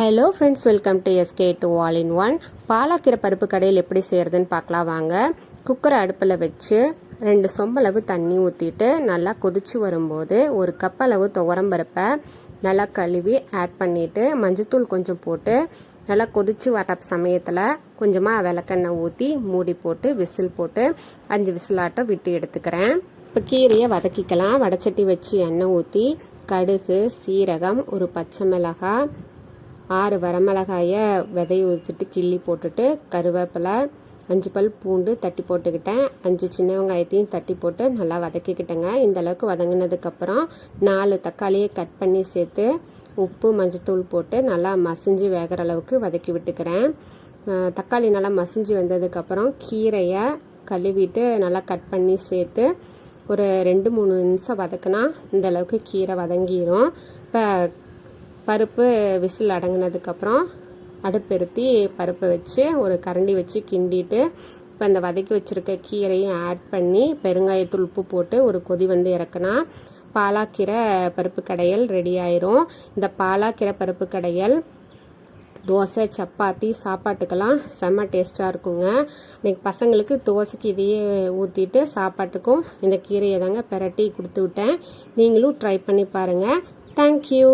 Hello friends welcome to SK to all in one பாலாக்கீரை பருப்பு கடையில் எப்படி செய்கிறதுன்னு பார்க்கலாம் வாங்க. குக்கரை அடுப்பில் வச்சு ரெண்டு சொம்பளவு தண்ணி ஊற்றிட்டு நல்லா கொதிச்சு வரும்போது ஒரு கப்பளவு துவரம் பருப்பை நல்லா கழுவி ஆட் பண்ணிவிட்டு மஞ்சத்தூள் கொஞ்சம் போட்டு நல்லா கொதிச்சு வர சமயத்தில் கொஞ்சமாக விளக்கெண்ணெய் ஊற்றி மூடி போட்டு விசில் போட்டு அஞ்சு விசிலாட்டம் விட்டு எடுத்துக்கிறேன். இப்போ கீரையை வதக்கிக்கலாம். வடச்சட்டி வச்சு எண்ணெய் ஊற்றி கடுகு சீரகம் ஒரு பச்சை மிளகாய் ஆறு வரமிளகாயை விதைய ஊற்றிட்டு கிள்ளி போட்டுட்டு கருவேப்பிலை அஞ்சு பல் பூண்டு தட்டி போட்டுக்கிட்டேன். அஞ்சு சின்ன வெங்காயத்தையும் தட்டி போட்டு நல்லா வதக்கிக்கிட்டேங்க. இந்த அளவுக்கு வதங்கினதுக்கப்புறம் நாலு தக்காளியை கட் பண்ணி சேர்த்து உப்பு மஞ்சத்தூள் போட்டு நல்லா மசிஞ்சு வேகிற அளவுக்கு வதக்கி விட்டுக்கிறேன். தக்காளி நல்லா மசிஞ்சு வந்ததுக்கப்புறம் கீரையை கழுவிட்டு நல்லா கட் பண்ணி சேர்த்து ஒரு ரெண்டு மூணு நிமிஷம் வதக்குனா இந்த அளவுக்கு கீரை வதங்கிரும். இப்போ பருப்பு விசில் அடங்கினதுக்கப்புறம் அடுப்பெருத்தி பருப்பை வச்சு ஒரு கரண்டி வச்சு கிண்டிட்டு இப்போ இந்த வதக்கி வச்சுருக்க கீரையும் ஆட் பண்ணி பெருங்காயத்தூள் உப்பு போட்டு ஒரு கொதி வந்து இறக்குனா பாலாக்கீரை பருப்பு கடையல் ரெடி ஆயிரும். இந்த பாலாக்கீரை பருப்பு கடையல் தோசை சப்பாத்தி சாப்பாட்டுக்கெல்லாம் செம்ம டேஸ்ட்டாக இருக்குங்க. இன்னைக்கு பசங்களுக்கு தோசைக்கு இதையே ஊற்றிட்டு சாப்பாட்டுக்கும் இந்த கீரையை தாங்க பிரட்டி கொடுத்து விட்டேன். நீங்களும் ட்ரை பண்ணி பாருங்கள் தேங்க்யூ